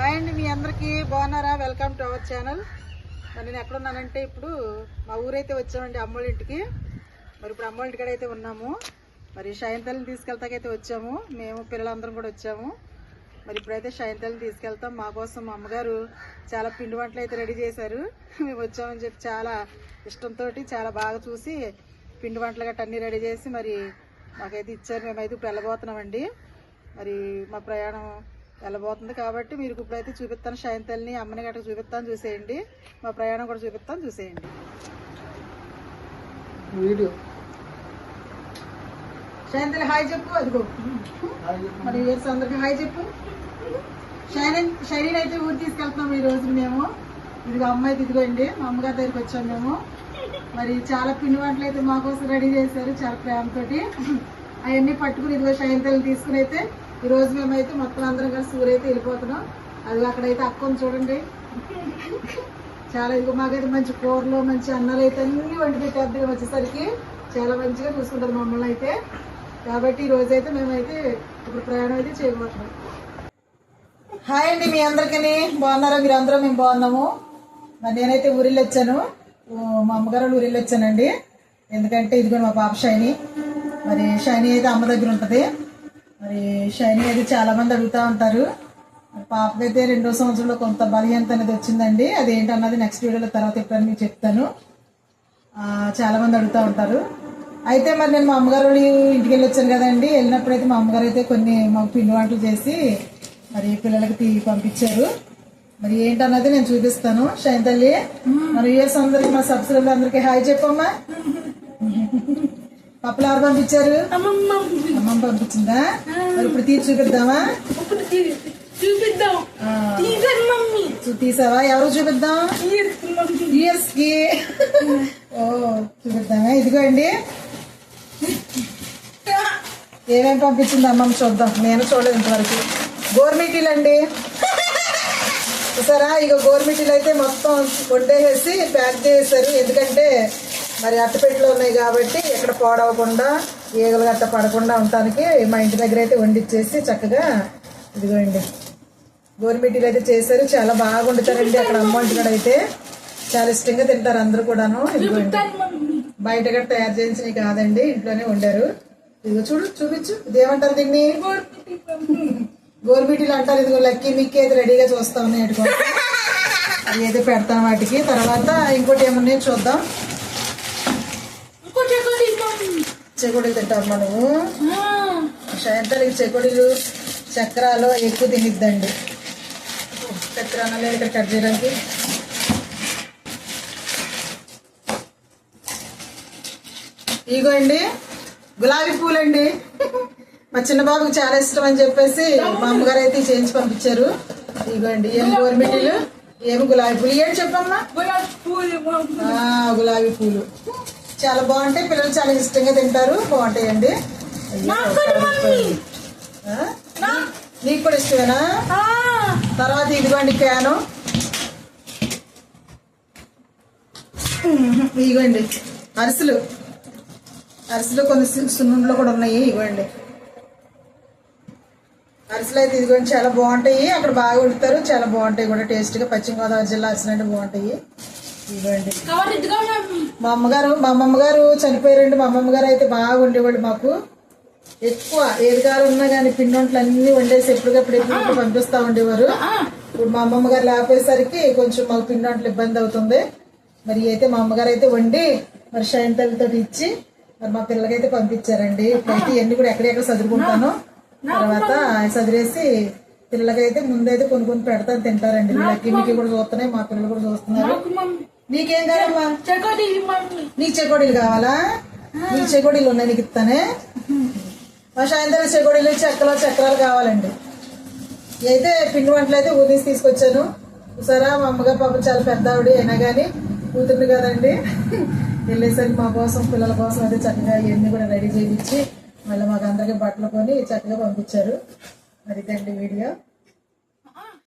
Hi అండి మీ అందరికీ బాగున్నారా? వెల్కమ్ టు అవర్ ఛానల్ మరి నేను ఎక్కడున్నానంటే ఇప్పుడు మా ఊరైతే వచ్చామండి అమ్మోళ్ళ ఇంటికి. మరి ఇప్పుడు అమ్మోళ్ళ ఇంటికాడ అయితే ఉన్నాము. మరి షాయంతల్ని తీసుకెళ్తాకైతే వచ్చాము. మేము పిల్లలందరం కూడా వచ్చాము. మరి ఇప్పుడైతే షాయంతల్ని తీసుకెళ్తాం. మా కోసం మా అమ్మగారు చాలా పిండి వంటలు అయితే రెడీ చేశారు. మేము వచ్చామని చెప్పి చాలా ఇష్టంతో చాలా బాగా చూసి పిండి వంటలు గట్ట అన్నీ రెడీ చేసి మరి మాకైతే ఇచ్చారు. మేమైతే ఇప్పుడు వెళ్ళబోతున్నామండి. మరి మా ప్రయాణం వెళ్ళబోతుంది కాబట్టి మీరు ఇప్పుడైతే చూపిస్తాను. షాయంతల్ని అమ్మని గట్రా చూపిస్తాను. చూసేయండి. మా ప్రయాణం కూడా చూపిస్తాను. చూసేయండి. వీడియో. షాయంతల్లి హాయ్ చెప్పు. అదిగో. మరి ఇయర్స్ అందరికి హాయ్ చెప్పు. షైన్ అయితే ఊరు తీసుకెళ్తున్నాం ఈ రోజు మేము. ఇదిగో అమ్మాయి ఇదిగోండి. మా అమ్మగారి దగ్గరికి వచ్చాం మేము. మరి చాలా పిండి వంటలు అయితే మా కోసం రెడీ చేశారు. చాలా ప్రేమతోటి. అవన్నీ పట్టుకుని ఇదిగో షైన్తల్ని తీసుకుని అయితే ఈరోజు మేమైతే మొత్తం అందరం కలిసి ఊరైతే వెళ్ళిపోతున్నాం. అది అక్కడైతే అక్కని చూడండి. చాలా ఇదిగో మాకైతే మంచి కూరలు మంచి అన్నాలు అయితే అన్ని వంటి పెట్టేద్దరు వచ్చేసరికి. చాలా మంచిగా చూసుకుంటారు మమ్మల్ని అయితే. కాబట్టి ఈ అయితే మేమైతే ఇప్పుడు ప్రయాణం అయితే చేయబోతున్నాం. హాయ్ అండి మీ అందరికీ. బాగున్నారా? మీరు అందరూ మేము బాగున్నాము. మరి నేనైతే ఊరిలో వచ్చాను. మా అమ్మగారు ఊరిలో వచ్చానండి. ఎందుకంటే ఇదిగో మా పాప షైని. మరి షైని అయితే అమ్మ దగ్గర ఉంటుంది. మరి షైని అయితే చాలా మంది అడుగుతూ ఉంటారు. పాపకైతే రెండో సంవత్సరంలో కొంత బలహీనత అనేది వచ్చిందండి. అది ఏంటన్నది నెక్స్ట్ వీడియోలో తర్వాత ఎప్పుడైనా మీకు చెప్తాను. ఆ, చాలా మంది అడుగుతూ ఉంటారు. అయితే మరి నేను మా అమ్మగారు వాళ్ళ ఇంటికి వెళ్ళి వచ్చాను కదండి. వెళ్ళినప్పుడు అయితే మా అమ్మగారు అయితే కొన్ని మాకు పిండి వంటలు చేసి మరి పిల్లలకి తీ పంపించారు. మరి ఏంటన్నది నేను చూపిస్తాను. షైన్ తల్లి మరి ఇయర్స్ అందరికి మా సబ్స్క్రైబర్ అందరికి హాయ్ చెప్పమ్మా. పప్పులు ఎవరు పంపించారు? అమ్మమ్మ. పంపించిందా? మరి ఇప్పుడు తీసి చూపిద్దామా? చూపిద్దాం. తీసావా? ఎవరు చూపిద్దాం? ఇయర్స్కి ఓ చూపిద్దామా? ఇదిగోండి. ఏమేం పంపించింది అమ్మమ్మ చూద్దాం. నేను చూడలేదు ఇంతవరకు. గోర్మిటీలు అండి చూసారా? ఇక గోర్మిటీలు అయితే మొత్తం వండేసేసి ప్యాక్ చేసేసారు ఎందుకంటే మరి అట్టపెట్టెలో ఉన్నాయి కాబట్టి ఎక్కడ పాడవకుండా ఈగలు గట్ట పడకుండా ఉండటానికి మా ఇంటి దగ్గర అయితే వండిచ్చేసి చక్కగా ఇదిగోండి. గోరుమిటీలు అయితే చేశారు. చాలా బాగా వండుతారండి అక్కడ అమ్మ అయితే. చాలా ఇష్టంగా తింటారు అందరూ కూడాను. ఇదిగోండి. బయట కూడా తయారు చేయించినవి కాదండి ఇంట్లోనే వండారు. ఇదిగో చూడు చూపించు. ఇదేమంటారు దీన్ని? గోరుమిటీలు అంటారు. ఇదిగో లక్కీ మిక్కీ అయితే రెడీగా చూస్తా ఉన్నాయి అవి అది అయితే పెడతాం వాటికి. తర్వాత ఇంకోటి ఏమన్నాయో చూద్దాం ఇంకో చెక్కడి చెకోడీలు తింటాం మనము. సాయంత్రానికి చెకోడీలు చక్రాలు ఎక్కువ తినిద్దండి. చక్రాలు ఇక్కడ కట్ చేయడానికి. ఇగో అండి గులాబీ పూలండి. మా చిన్న బాబుకి చాలా ఇష్టం అని చెప్పేసి మా అమ్మగారు అయితే చేయించి పంపించారు. ఇగోండి ఏం గోర్మిటీలు ఏమి గులాబీ పూలు. ఏంటి చెప్పమ్మా? గులాబీ పూలు గులాబీ పూలు. చాలా బాగుంటాయి. పిల్లలు చాలా ఇష్టంగా తింటారు. బాగుంటాయండి. నాకు కూడా ఇష్టమేనా? తర్వాత ఇదిగోండి క్యాను ఇదిగోండి. అరిసెలు. అరిసెలు కొన్ని సున్నుండలు కూడా ఉన్నాయి. ఇవ్వండి అరిసెలు అయితే ఇదిగోండి చాలా బాగుంటాయి. అక్కడ బాగా వండుతారు. చాలా బాగుంటాయి కూడా. టేస్ట్గా పశ్చిమ గోదావరి జిల్లా అరిసెలు అంటే బాగుంటాయి. ఇవ్వండి మా అమ్మగారు మా అమ్మమ్మ గారు చనిపోయారండి. మా అమ్మమ్మ గారు అయితే బాగా వండేవాడు మాకు. ఎక్కువ ఏది కాలం ఉన్నా కానీ పిండి వంటలు అన్ని వండేసి ఎప్పటికప్పుడు ఎప్పుడు పంపిస్తా ఉండేవారు. ఇప్పుడు మా అమ్మమ్మ గారు లేకపోయేసరికి కొంచెం మాకు పిండి వంటలు ఇబ్బంది అవుతుంది. మరి అయితే మా అమ్మగారు అయితే వండి మరి షైంతలతో ఇచ్చి మరి మా పిల్లలకైతే పంపించారండి. ఇప్పుడైతే ఇవన్నీ కూడా ఎక్కడెక్కడ చదువుకుంటాను తర్వాత చదివేసి పిల్లలకైతే ముందైతే కొన్ని కొన్ని పెడతాను తింటారండి. వీళ్ళకి మీకు కూడా చూస్తున్నాయి మా పిల్లలు కూడా చూస్తున్నారు. నాకు కావాలమ్మా నీకు చెకోడీలు కావాలా? నీకు చెకోడీలు ఉన్నాయి నీకు ఇస్తానే మా సాయంత్రం చెకోడీలు చెక్కలు చక్రాలు కావాలండి. అయితే పిండి వంటలు అయితే ఊరిసి తీసుకొచ్చాను. చూసారా మా అమ్మగారు పాపం చాలా పెద్ద ఆవిడ అయినా కానీ కూతుర్ని కదండి. వెళ్ళేసరికి మా కోసం పిల్లల కోసం అయితే చక్కగా ఇవన్నీ కూడా రెడీ చేయించి మళ్ళీ మాకు అందరికీ బట్టలు కొని చక్కగా పంపించారు. మరి వీడియో.